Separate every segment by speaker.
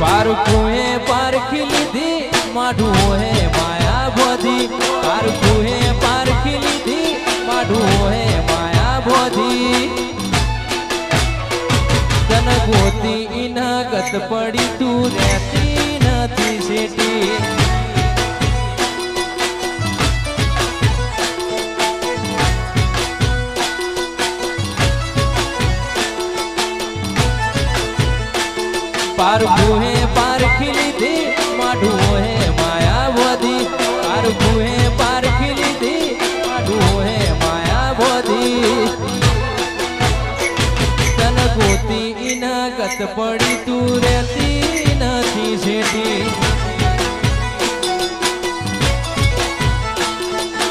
Speaker 1: પારખું હે પારખી લીધી માઢું હે માયા બોધી પારખુએ પારખી લીધી માઢું હે માયા બોધી તન ગોતી ઇના ગત પડી તું, રહેતી નથી શેટી તન ગોતી ગત પડી તું રહેતી નથી શેટી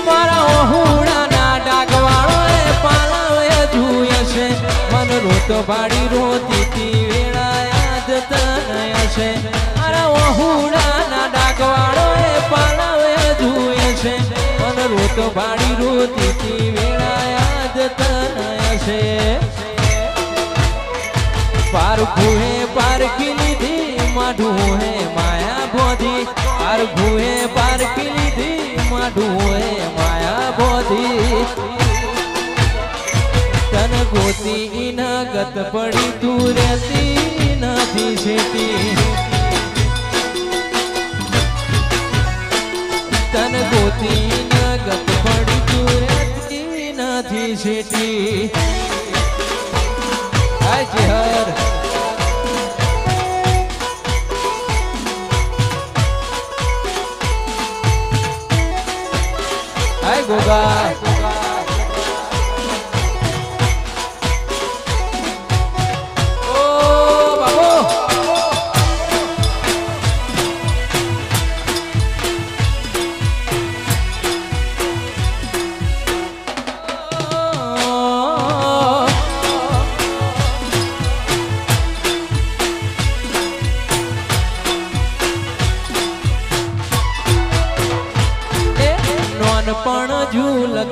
Speaker 1: મારા ઓહુડાના ડાગવાળો એ પાલાવે જુએ છે. મન રોતો ભાડી રોતી તી વેળા યાદ છે. મારા ઓહુડાના ડાગવાળો એ પાલાવે જુએ છે. મન રોતો ભાડી છે. પારખું હે પારખી લીધી, માઢું હે માયા બોધી પારખું હે પારખી લીધી, માઢું હે માયા બોધી તન ગોતી ઇના ગત પડી, તું રહેતી નથી છેટી તન ગોતી ઇના ગત પડી તું રહેતી નથી છેટી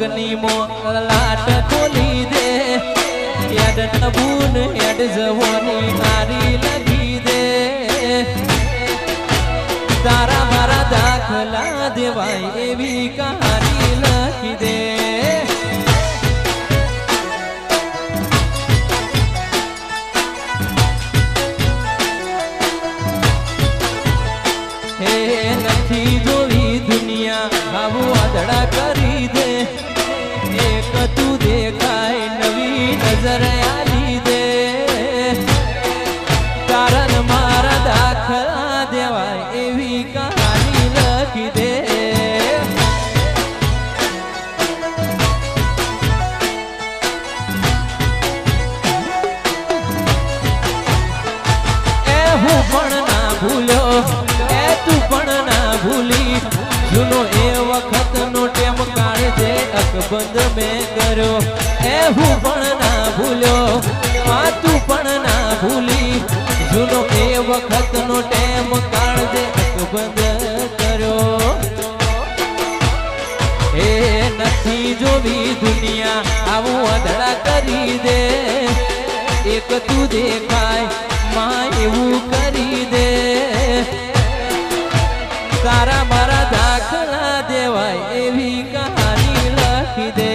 Speaker 1: લગની મો લાટ ખોલી દે. યાદ નબૂન, યાદ જવાની મારી લગી દે. તારા મારા દાખલા દેવાય એવી કહાની લખી દે. તું દેખાય, નવી નજર આલી દે. કારણ મારા દાખલા દેવાય એવી કહાની લખી દે. એ હું પણ ના ભૂલ્યો એ તું પણ ના ભૂલી. જૂનો અકબંધ મેં કર્યો. એ હું પણ ના ભૂલ્યો. આ તું પણ ના ભૂલી. જૂનો એ વખતનો ટેમ કાળજે અકબંધ કર્યો. એ નથી જોવી દુનિયા. આવું અધડા કરી દે. એક તું દેખાય, માં એવું લખી દે.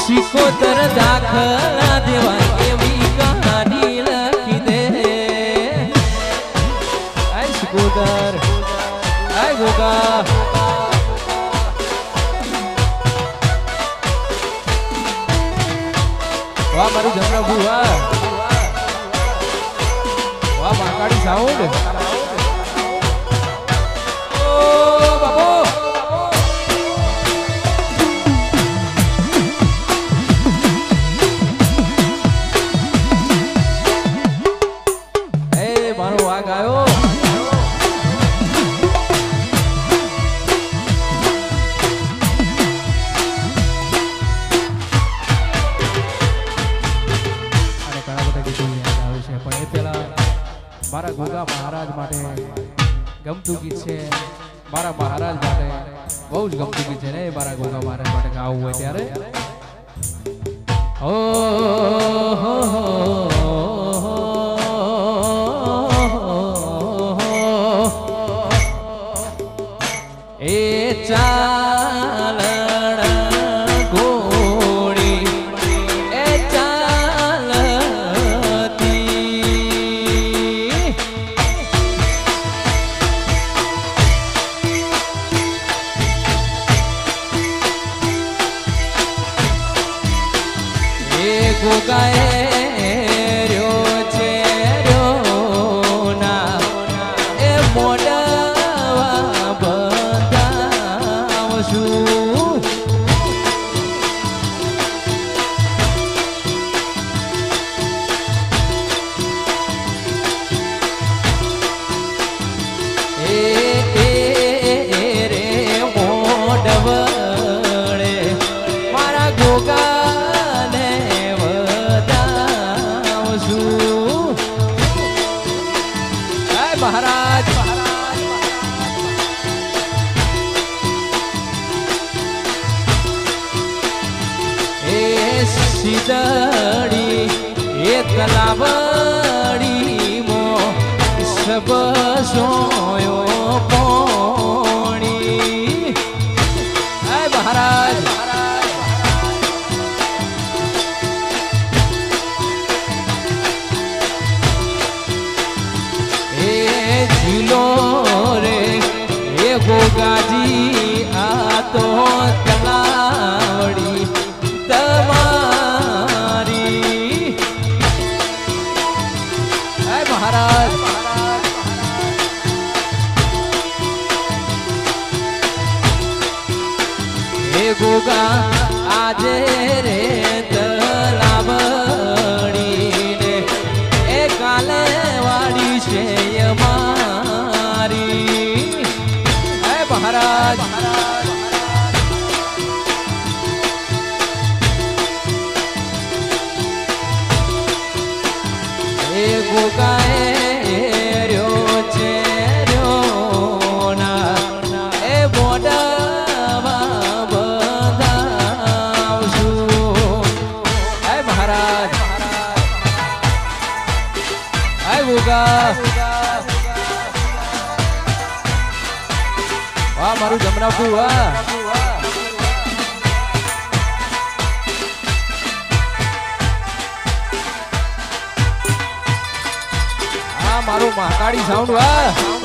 Speaker 1: શિકોતર દાખલા દેવા એવી કહાની લખી દે. આય શિકોતર આય ગોગા. વાહ, મારું જમણા ભૂવા. વાહ માકાડી સાઉન્ડ.
Speaker 2: ગોગા મહારાજ માટે ગમતું ગીત છે. મારા મહારાજ માટે બહુ જ ગમતું ગીત છે ને મારા ગોગા મહારાજ માટે ગાવું હોય ત્યારે. ઓ
Speaker 1: એ ચા ભોગાએ Kalava અમારી હે મહારાજ એ ગોગાએ રહ્યો મારું જમનાપુર વાહ આ મારું મહાકાળી સાઉન્ડ વાહ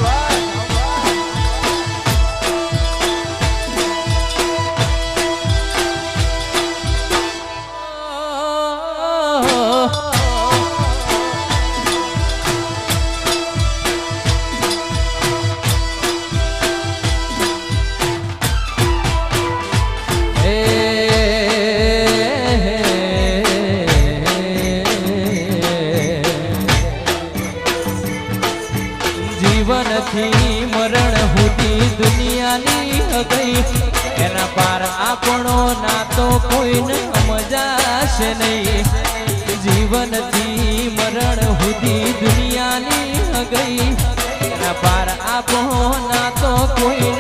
Speaker 1: જીવનથી મરણ હુધી દુનિયાની હગઈ. એના પાર આપણો નાતો કોઈને મજાશે નહીં. જીવનથી મરણ હુધી દુનિયાની હગઈ. એના પાર આપણો નાતો કોઈને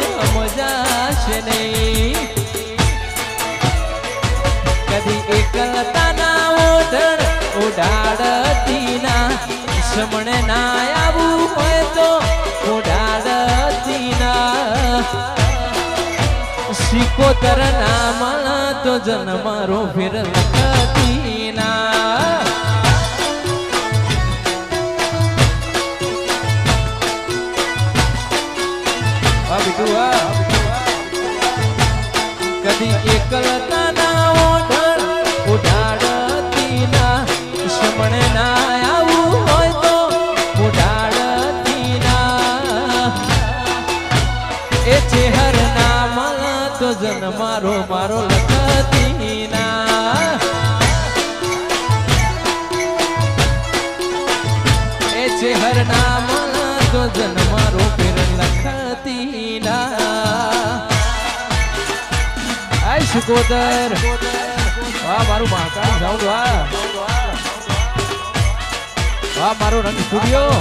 Speaker 1: સિકોતર તો જન મારો ફેર લખતી. મારો મારો લખતી ના એ છે હર નામ, તો જન મારો ફેર લખતી ના આય સુકોદર. વાહ, મારું મહાકાલ, જાઉં વાહ. વાહ, મારો રંગ સ્ટુડિયો